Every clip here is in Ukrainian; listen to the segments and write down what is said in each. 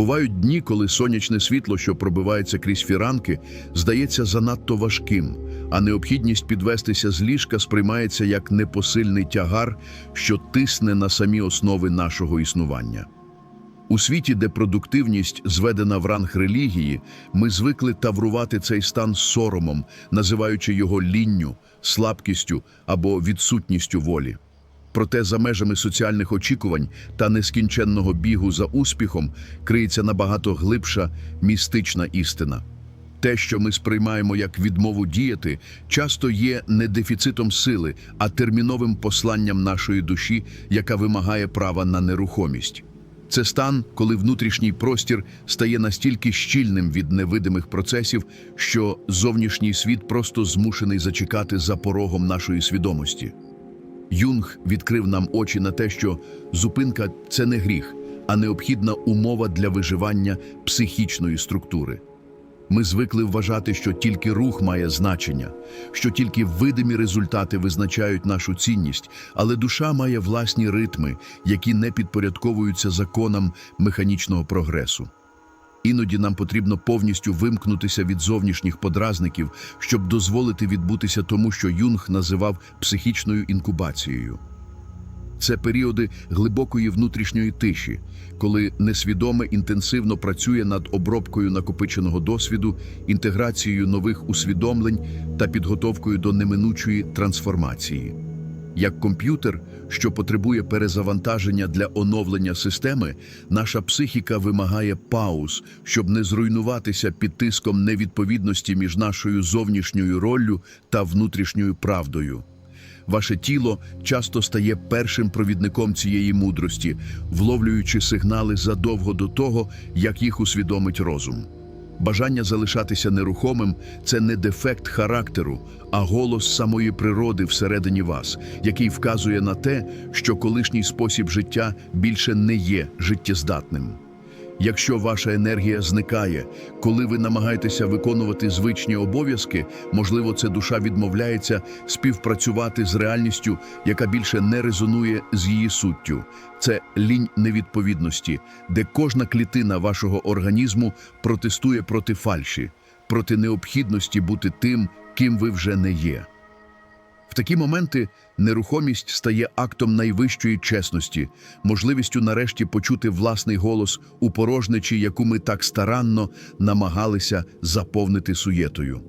Бувають дні, коли сонячне світло, що пробивається крізь фіранки, здається занадто важким, а необхідність підвестися з ліжка сприймається як непосильний тягар, що тисне на самі основи нашого існування. У світі, де продуктивність зведена в ранг релігії, ми звикли таврувати цей стан соромом, називаючи його лінню, слабкістю або відсутністю волі. Проте за межами соціальних очікувань та нескінченного бігу за успіхом криється набагато глибша містична істина. Те, що ми сприймаємо як відмову діяти, часто є не дефіцитом сили, а терміновим посланням нашої душі, яка вимагає права на нерухомість. Це стан, коли внутрішній простір стає настільки щільним від невидимих процесів, що зовнішній світ просто змушений зачекати за порогом нашої свідомості. Юнг відкрив нам очі на те, що зупинка це не гріх, а необхідна умова для виживання психічної структури. Ми звикли вважати, що тільки рух має значення, що тільки видимі результати визначають нашу цінність, але душа має власні ритми, які не підпорядковуються законам механічного прогресу. Іноді нам потрібно повністю вимкнутися від зовнішніх подразників, щоб дозволити відбутися тому, що Юнг називав психічною інкубацією. Це періоди глибокої внутрішньої тиші, коли несвідоме інтенсивно працює над обробкою накопиченого досвіду, інтеграцією нових усвідомлень та підготовкою до неминучої трансформації. Як комп'ютер, що потребує перезавантаження для оновлення системи, наша психіка вимагає пауз, щоб не зруйнуватися під тиском невідповідності між нашою зовнішньою роллю та внутрішньою правдою. Ваше тіло часто стає першим провідником цієї мудрості, вловлюючи сигнали задовго до того, як їх усвідомить розум. Бажання залишатися нерухомим це не дефект характеру, а голос самої природи всередині вас, який вказує на те, що колишній спосіб життя більше не є життєздатним. Якщо ваша енергія зникає, коли ви намагаєтеся виконувати звичні обов'язки, можливо, це душа відмовляється співпрацювати з реальністю, яка більше не резонує з її суттю. Це лінь невідповідності, де кожна клітина вашого організму протестує проти фальші, проти необхідності бути тим, ким ви вже не є. В такі моменти нерухомість стає актом найвищої чесності, можливістю нарешті почути власний голос у порожничі, яку ми так старанно намагалися заповнити суєтою.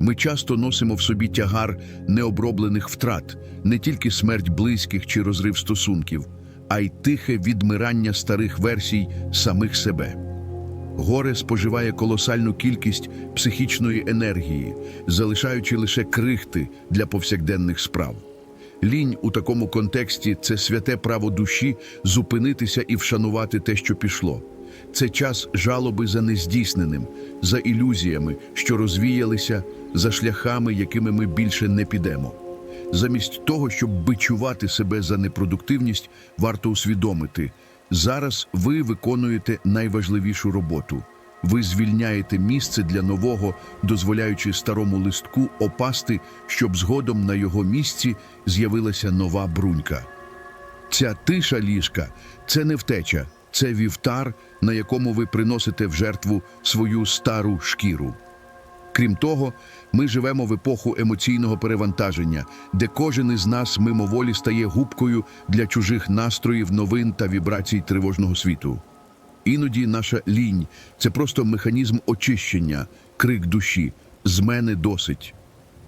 Ми часто носимо в собі тягар необроблених втрат, не тільки смерть близьких чи розрив стосунків, а й тихе відмирання старих версій самих себе. Горе споживає колосальну кількість психічної енергії, залишаючи лише крихти для повсякденних справ. Лінь у такому контексті це святе право душі зупинитися і вшанувати те, що пішло. Це час жалоби за нездійсненим, за ілюзіями, що розвіялися, за шляхами, якими ми більше не підемо. Замість того, щоб бичувати себе за непродуктивність, варто усвідомити – Зараз ви виконуєте найважливішу роботу. Ви звільняєте місце для нового, дозволяючи старому листку опасти, щоб згодом на його місці з'явилася нова брунька. Ця тиша ліжка це не втеча, це вівтар, на якому ви приносите в жертву свою стару шкіру. Крім того, ми живемо в епоху емоційного перевантаження, де кожен із нас мимоволі стає губкою для чужих настроїв, новин та вібрацій тривожного світу. Іноді наша лінь це просто механізм очищення, крик душі. З мене досить.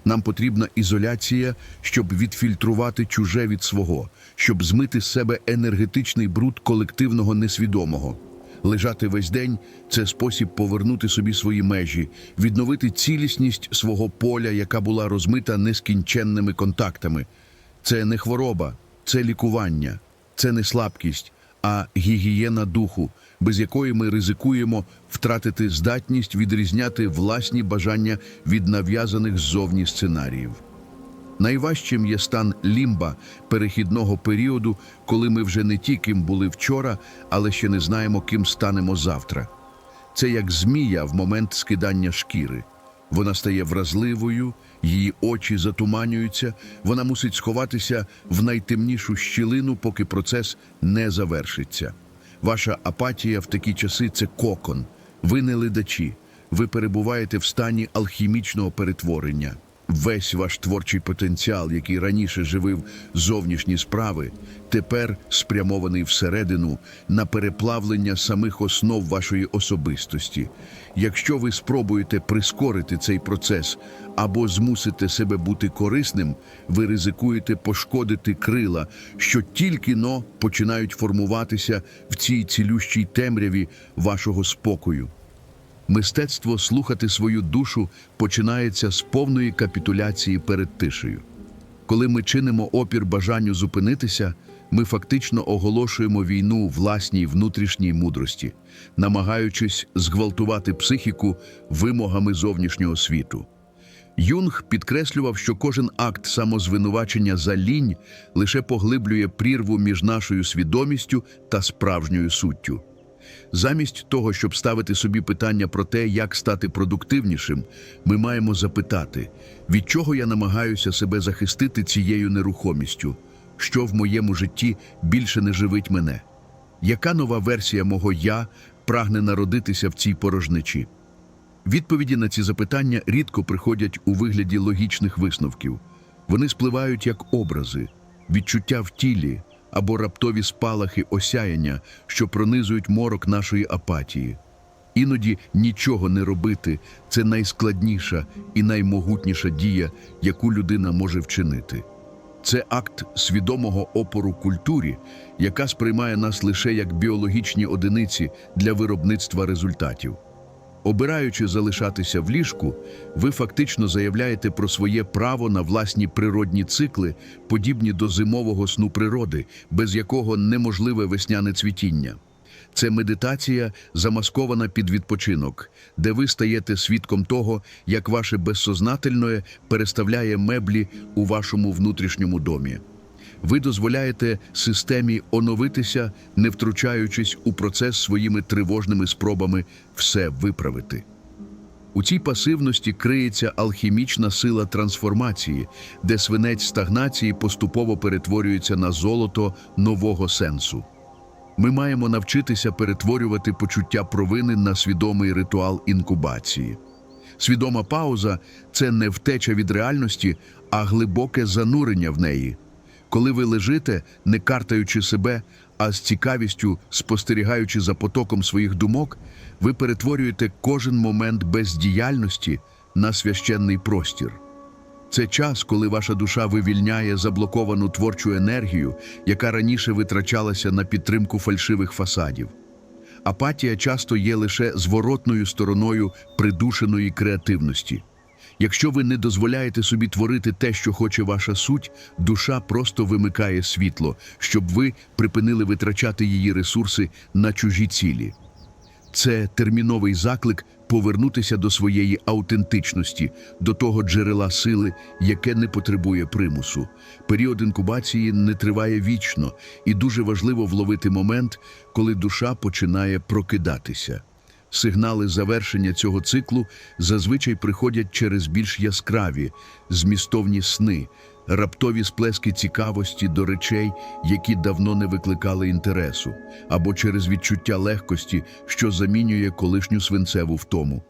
Нам потрібна ізоляція, щоб відфільтрувати чуже від свого, щоб змити з себе енергетичний бруд колективного несвідомого. Лежати весь день це спосіб повернути собі свої межі, відновити цілісність свого поля, яка була розмита нескінченними контактами. Це не хвороба, це лікування, це не слабкість, а гігієна духу, без якої ми ризикуємо втратити здатність відрізняти власні бажання від нав'язаних ззовні сценаріїв. Найважчим є стан лімба перехідного періоду, коли ми вже не ті, ким були вчора, але ще не знаємо, ким станемо завтра. Це як змія в момент скидання шкіри. Вона стає вразливою, її очі затуманюються, вона мусить сховатися в найтемнішу щілину, поки процес не завершиться. Ваша апатія в такі часи це кокон. Ви не ледачі. Ви перебуваєте в стані алхімічного перетворення. Весь ваш творчий потенціал, який раніше живив зовнішні справи, тепер спрямований всередину на переплавлення самих основ вашої особистості. Якщо ви спробуєте прискорити цей процес або змусите себе бути корисним, ви ризикуєте пошкодити крила, що тільки но починають формуватися в цій цілющій темряві вашого спокою. Мистецтво слухати свою душу починається з повної капітуляції перед тишею. Коли ми чинимо опір бажанню зупинитися, ми фактично оголошуємо війну власній внутрішній мудрості, намагаючись зґвалтувати психіку вимогами зовнішнього світу. Юнг підкреслював, що кожен акт самозвинувачення за лінь лише поглиблює прірву між нашою свідомістю та справжньою суттю. Замість того, щоб ставити собі питання про те, як стати продуктивнішим, ми маємо запитати, від чого я намагаюся себе захистити цією нерухомістю, що в моєму житті більше не живить мене, яка нова версія мого я прагне народитися в цій порожничі. Відповіді на ці запитання рідко приходять у вигляді логічних висновків. Вони спливають як образи, відчуття в тілі або раптові спалахи осяяння, що пронизують морок нашої апатії. Іноді нічого не робити це найскладніша і наймогутніша дія, яку людина може вчинити. Це акт свідомого опору культурі, яка сприймає нас лише як біологічні одиниці для виробництва результатів. Обираючи залишатися в ліжку, ви фактично заявляєте про своє право на власні природні цикли, подібні до зимового сну природи, без якого неможливе весняне цвітіння. Це медитація, замаскована під відпочинок, де ви стаєте свідком того, як ваше безсознательне переставляє меблі у вашому внутрішньому домі. Ви дозволяєте системі оновитися, не втручаючись у процес своїми тривожними спробами все виправити. У цій пасивності криється алхімічна сила трансформації, де свинець стагнації поступово перетворюється на золото нового сенсу. Ми маємо навчитися перетворювати почуття провини на свідомий ритуал інкубації. Свідома пауза це не втеча від реальності, а глибоке занурення в неї. Коли ви лежите, не картаючи себе, а з цікавістю спостерігаючи за потоком своїх думок, ви перетворюєте кожен момент бездіяльності на священний простір. Це час, коли ваша душа вивільняє заблоковану творчу енергію, яка раніше витрачалася на підтримку фальшивих фасадів. Апатія часто є лише зворотною стороною придушеної креативності. Якщо ви не дозволяєте собі творити те, що хоче ваша суть, душа просто вимикає світло, щоб ви припинили витрачати її ресурси на чужі цілі. Це терміновий заклик повернутися до своєї аутентичності, до того джерела сили, яке не потребує примусу. Період інкубації не триває вічно, і дуже важливо вловити момент, коли душа починає прокидатися. Сигнали завершення цього циклу зазвичай приходять через більш яскраві, змістовні сни, раптові сплески цікавості до речей, які давно не викликали інтересу, або через відчуття легкості, що замінює колишню свинцеву втому.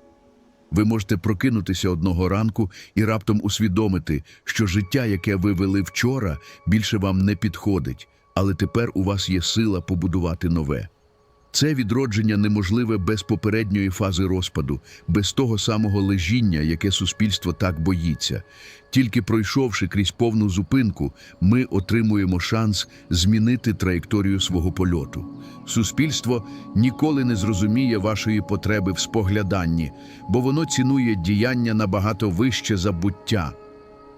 Ви можете прокинутися одного ранку і раптом усвідомити, що життя, яке ви вели вчора, більше вам не підходить, але тепер у вас є сила побудувати нове. Це відродження неможливе без попередньої фази розпаду, без того самого лежіння, яке суспільство так боїться. Тільки пройшовши крізь повну зупинку, ми отримуємо шанс змінити траєкторію свого польоту. Суспільство ніколи не зрозуміє вашої потреби в спогляданні, бо воно цінує діяння набагато вище за буття.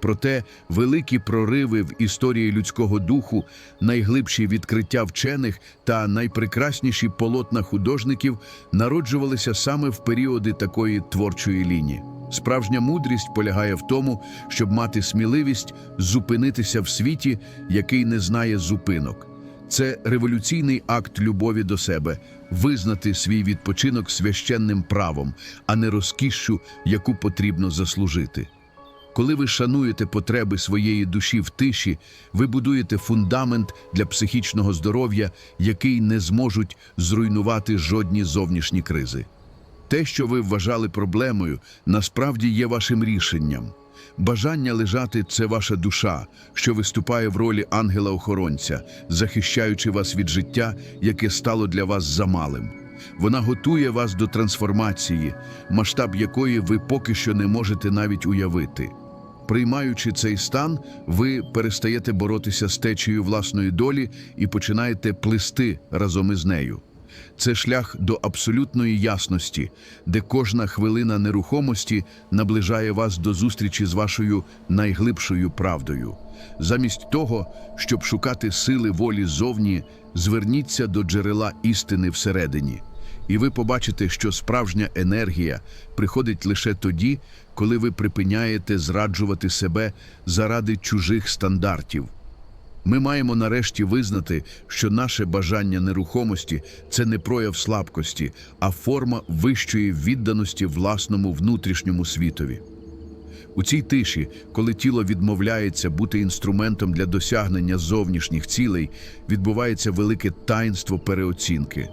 Проте великі прориви в історії людського духу, найглибші відкриття вчених та найпрекрасніші полотна художників народжувалися саме в періоди такої творчої лінії. Справжня мудрість полягає в тому, щоб мати сміливість зупинитися в світі, який не знає зупинок. Це революційний акт любові до себе, визнати свій відпочинок священним правом, а не розкішшю, яку потрібно заслужити. Коли ви шануєте потреби своєї душі в тиші, ви будуєте фундамент для психічного здоров'я, який не зможуть зруйнувати жодні зовнішні кризи. Те, що ви вважали проблемою, насправді є вашим рішенням. Бажання лежати це ваша душа, що виступає в ролі ангела-охоронця, захищаючи вас від життя, яке стало для вас замалим. Вона готує вас до трансформації, масштаб якої ви поки що не можете навіть уявити. Приймаючи цей стан, ви перестаєте боротися з течією власної долі і починаєте плисти разом із нею. Це шлях до абсолютної ясності, де кожна хвилина нерухомості наближає вас до зустрічі з вашою найглибшою правдою. Замість того, щоб шукати сили волі зовні, зверніться до джерела істини всередині. І ви побачите, що справжня енергія приходить лише тоді, коли ви припиняєте зраджувати себе заради чужих стандартів. Ми маємо нарешті визнати, що наше бажання нерухомості це не прояв слабкості, а форма вищої відданості власному внутрішньому світові. У цій тиші, коли тіло відмовляється бути інструментом для досягнення зовнішніх цілей, відбувається велике таїнство переоцінки.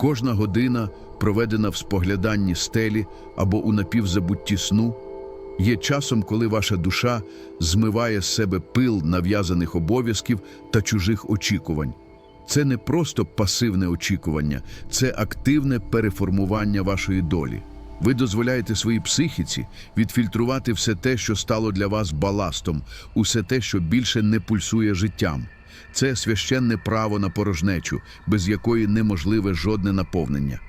Кожна година, проведена в спогляданні стелі або у напівзабутті сну, є часом, коли ваша душа змиває з себе пил нав'язаних обов'язків та чужих очікувань. Це не просто пасивне очікування, це активне переформування вашої долі. Ви дозволяєте своїй психіці відфільтрувати все те, що стало для вас баластом, усе те, що більше не пульсує життям. Це священне право на порожнечу, без якої неможливе жодне наповнення.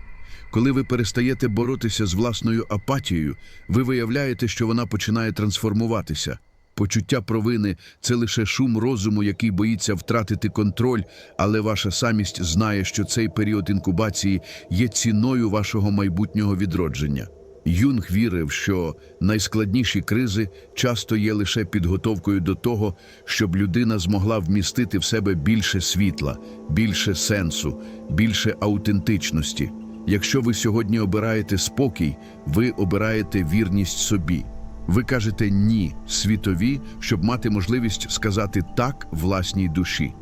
Коли ви перестаєте боротися з власною апатією, ви виявляєте, що вона починає трансформуватися. Почуття провини це лише шум розуму, який боїться втратити контроль, але ваша самість знає, що цей період інкубації є ціною вашого майбутнього відродження. Юнг вірив, що найскладніші кризи часто є лише підготовкою до того, щоб людина змогла вмістити в себе більше світла, більше сенсу, більше аутентичності. Якщо ви сьогодні обираєте спокій, ви обираєте вірність собі. Ви кажете ні світові, щоб мати можливість сказати так власній душі.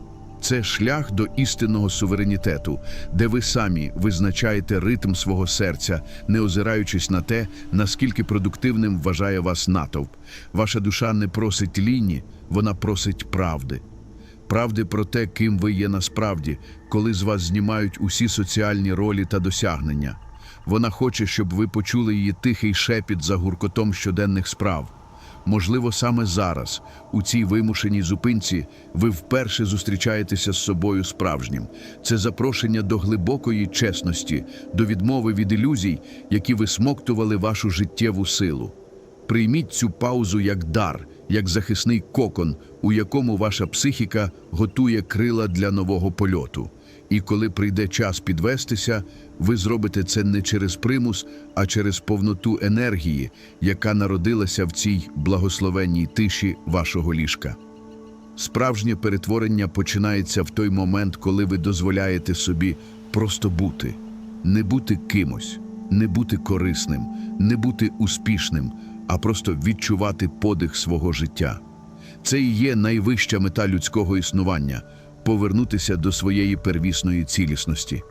Це шлях до істинного суверенітету, де ви самі визначаєте ритм свого серця, не озираючись на те, наскільки продуктивним вважає вас натовп. Ваша душа не просить ліні, вона просить правди. Правди про те, ким ви є насправді, коли з вас знімають усі соціальні ролі та досягнення. Вона хоче, щоб ви почули її тихий шепіт за гуркотом щоденних справ. Можливо, саме зараз, у цій вимушеній зупинці, ви вперше зустрічаєтеся з собою справжнім. Це запрошення до глибокої чесності, до відмови від ілюзій, які висмоктували вашу життєву силу. Прийміть цю паузу як дар, як захисний кокон, у якому ваша психіка готує крила для нового польоту. І коли прийде час підвестися, ви зробите це не через примус, а через повноту енергії, яка народилася в цій благословенній тиші вашого ліжка. Справжнє перетворення починається в той момент, коли ви дозволяєте собі просто бути, не бути кимось, не бути корисним, не бути успішним, а просто відчувати подих свого життя. Це і є найвища мета людського існування повернутися до своєї первісної цілісності.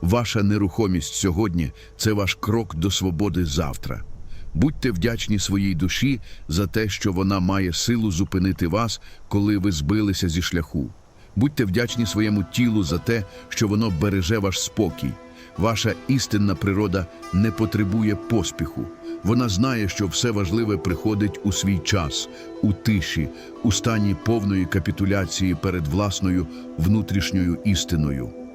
Ваша нерухомість сьогодні це ваш крок до свободи завтра. Будьте вдячні своїй душі за те, що вона має силу зупинити вас, коли ви збилися зі шляху. Будьте вдячні своєму тілу за те, що воно береже ваш спокій. Ваша істинна природа не потребує поспіху. Вона знає, що все важливе приходить у свій час, у тиші, у стані повної капітуляції перед власною внутрішньою істиною.